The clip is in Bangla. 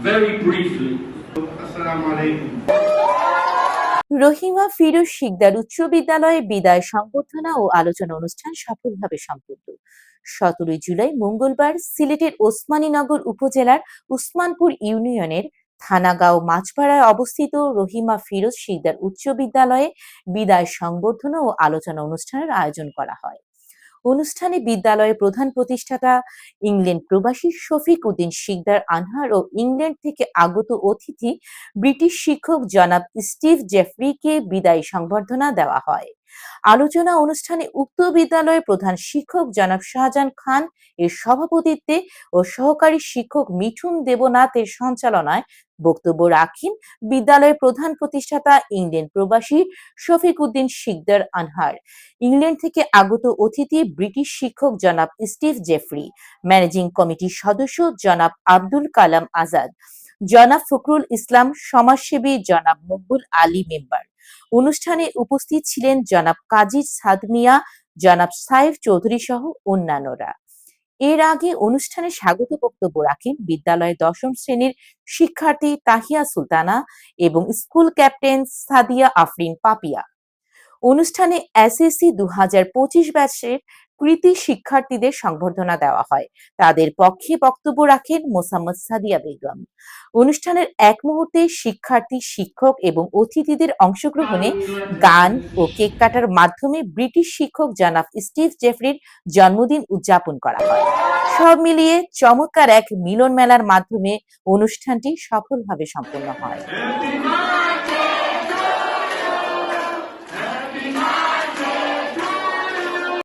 very briefly. Assalamu alaikum. Rahima Firoz Sikdar উচ্চ বিদ্যালয়ে বিদায় সংবর্ধনা ও আলোচনা অনুষ্ঠান সফলভাবে সম্পন্ন সতেরোই জুলাই মঙ্গলবার সিলেটের ওসমানীনগর উপজেলার উসমানপুর ইউনিয়নের থানাগাঁও মাছপাড়ায় অবস্থিত রহিমা ফিরোজ শিকদার উচ্চ বিদ্যালয়ে বিদায় সংবর্ধনা ও আলোচনা অনুষ্ঠানের আয়োজন করা হয় অনুষ্ঠানে বিদ্যালয়ের প্রধান প্রতিষ্ঠাতা ইংল্যান্ড প্রবাসী শফিক উদ্দিন শিকদার আনহার ও ইংল্যান্ড থেকে আগত অতিথি ব্রিটিশ শিক্ষক জনাব স্টিভ জেফরিকে বিদায়ী সংবর্ধনা দেওয়া হয়। আলোচনা অনুষ্ঠানে উক্ত বিদ্যালয়ের প্রধান শিক্ষক জনাব শাহজাহান খান, এর সভাপতিত্বে ও সহকারী শিক্ষক মিঠুন দেবনাথ এর সঞ্চালনায় বক্তব্য রাখেন বিদ্যালয়ের প্রধান প্রতিষ্ঠাতা ইংল্যান্ড প্রবাসী শফিক উদ্দিন শিকদার আনহার। ইংল্যান্ড থেকে আগত অতিথি ব্রিটিশ শিক্ষক জনাব স্টিভ জেফরি, ম্যানেজিং কমিটির সদস্য জনাব আব্দুল কালাম আজাদ, জনাব ফখরুল ইসলাম, সমাজসেবী জনাব মকবুল আলী মেম্বার। অনুষ্ঠানে উপস্থিত ছিলেন জনাব কাজী সাদমিয়া, জনাব সাইফ চৌধুরী সহ অন্যান্যরা। এর আগে অনুষ্ঠানে স্বাগত বক্তব্য রাখেন বিদ্যালয়ের দশম শ্রেণির শিক্ষার্থী তাহিয়া সুলতানা এবং স্কুল ক্যাপ্টেন সাদিয়া আফরিন পাপিয়া। অনুষ্ঠানে এসএসসি দু হাজার পঁচিশ ব্যাচের কৃতি শিক্ষার্থীদের সংবর্ধনা দেওয়া হয়। তাদের পক্ষে বক্তব্য রাখেন মোসাম্মদ সাদিয়া বেগম। অনুষ্ঠানের এক মুহূর্তে শিক্ষার্থী, শিক্ষক এবং অতিথিদের অংশগ্রহণে গান ও কেক কাটার মাধ্যমে ব্রিটিশ শিক্ষক জনাব স্টিভ জেফরির জন্মদিন উদযাপন করা হয়। সব মিলিয়ে চমৎকার এক মিলন মেলার মাধ্যমে অনুষ্ঠানটি সফলভাবে সম্পন্ন হয়।